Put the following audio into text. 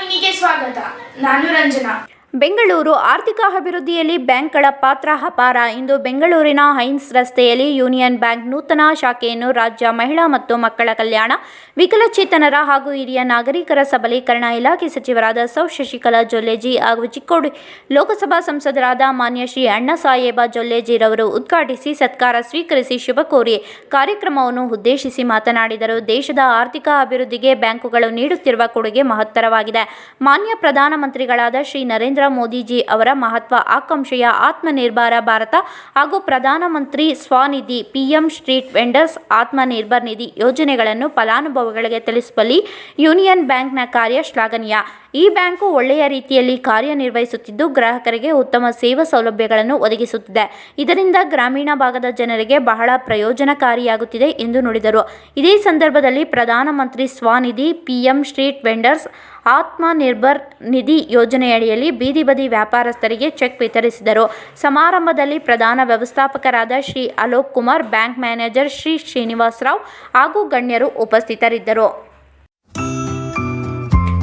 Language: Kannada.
વાહિની કે સ્વાગત નાનું રંજના ಆರ್ಥಿಕ ಅಭಿವೃದ್ಧಿಯಲ್ಲಿ ಬ್ಯಾಂಕ್ಗಳ ಪಾತ್ರ ಅಪಾರ. ಇಂದು ಬೆಂಗಳೂರಿನ ಹೈನ್ಸ್ ರಸ್ತೆಯಲ್ಲಿ ಯೂನಿಯನ್ ಬ್ಯಾಂಕ್ ನೂತನ ಶಾಖೆಯನ್ನು ರಾಜ್ಯ ಮಹಿಳಾ ಮತ್ತು ಮಕ್ಕಳ ಕಲ್ಯಾಣ, ವಿಕಲಚೇತನರ ಹಾಗೂ ಹಿರಿಯ ನಾಗರಿಕರ ಸಬಲೀಕರಣ ಇಲಾಖೆ ಸಚಿವರಾದ ಸೌ. ಶಶಿಕಲಾ ಜೊಲ್ಲೆಜಿ ಹಾಗೂ ಚಿಕ್ಕೋಡಿ ಲೋಕಸಭಾ ಸಂಸದರಾದ ಮಾನ್ಯ ಶ್ರೀ ಅಣ್ಣಸಾಹೇಬ ಜೊಲ್ಲೆಜಿರವರು ಉದ್ಘಾಟಿಸಿ ಸತ್ಕಾರ ಸ್ವೀಕರಿಸಿ ಶುಭ ಕೋರಿ ಕಾರ್ಯಕ್ರಮವನ್ನು ಉದ್ದೇಶಿಸಿ ಮಾತನಾಡಿದರು. ದೇಶದ ಆರ್ಥಿಕ ಅಭಿವೃದ್ಧಿಗೆ ಬ್ಯಾಂಕುಗಳು ನೀಡುತ್ತಿರುವ ಕೊಡುಗೆ ಮಹತ್ತರವಾಗಿದೆ. ಮಾನ್ಯ ಪ್ರಧಾನಮಂತ್ರಿಗಳಾದ ಶ್ರೀ ನರೇಂದ್ರ ಮೋದಿಜಿ ಅವರ ಮಹತ್ವ ಆಕಾಂಕ್ಷೆಯ ಆತ್ಮನಿರ್ಭರ ಭಾರತ ಹಾಗೂ ಪ್ರಧಾನಮಂತ್ರಿ Svanidhi PM street vendors Atmanirbhar Nidhi ಯೋಜನೆಗಳನ್ನು ಫಲಾನುಭವಿಗಳಿಗೆ ತಿಳಿಸುವಲ್ಲಿ ಯೂನಿಯನ್ ಬ್ಯಾಂಕ್ನ ಕಾರ್ಯ ಶ್ಲಾಘನೀಯ. ಈ ಬ್ಯಾಂಕು ಒಳ್ಳೆಯ ರೀತಿಯಲ್ಲಿ ಕಾರ್ಯನಿರ್ವಹಿಸುತ್ತಿದ್ದು ಗ್ರಾಹಕರಿಗೆ ಉತ್ತಮ ಸೇವಾ ಸೌಲಭ್ಯಗಳನ್ನು ಒದಗಿಸುತ್ತಿದೆ. ಇದರಿಂದ ಗ್ರಾಮೀಣ ಭಾಗದ ಜನರಿಗೆ ಬಹಳ ಪ್ರಯೋಜನಕಾರಿಯಾಗುತ್ತಿದೆ ಎಂದು ನುಡಿದರು. ಇದೇ ಸಂದರ್ಭದಲ್ಲಿ ಪ್ರಧಾನಮಂತ್ರಿ Svanidhi PM street vendors Atmanirbhar Nidhi ಯೋಜನೆಯಡಿಯಲ್ಲಿ ಬೀದಿ ಬದಿ ವ್ಯಾಪಾರಸ್ಥರಿಗೆ ಚೆಕ್ ವಿತರಿಸಿದರು. ಸಮಾರಂಭದಲ್ಲಿ ಪ್ರಧಾನ ವ್ಯವಸ್ಥಾಪಕರಾದ ಶ್ರೀ ಅಲೋಕ್ ಕುಮಾರ್, ಬ್ಯಾಂಕ್ ಮ್ಯಾನೇಜರ್ ಶ್ರೀ ಶ್ರೀನಿವಾಸರಾವ್ ಹಾಗೂ ಗಣ್ಯರು ಉಪಸ್ಥಿತರಿದ್ದರು.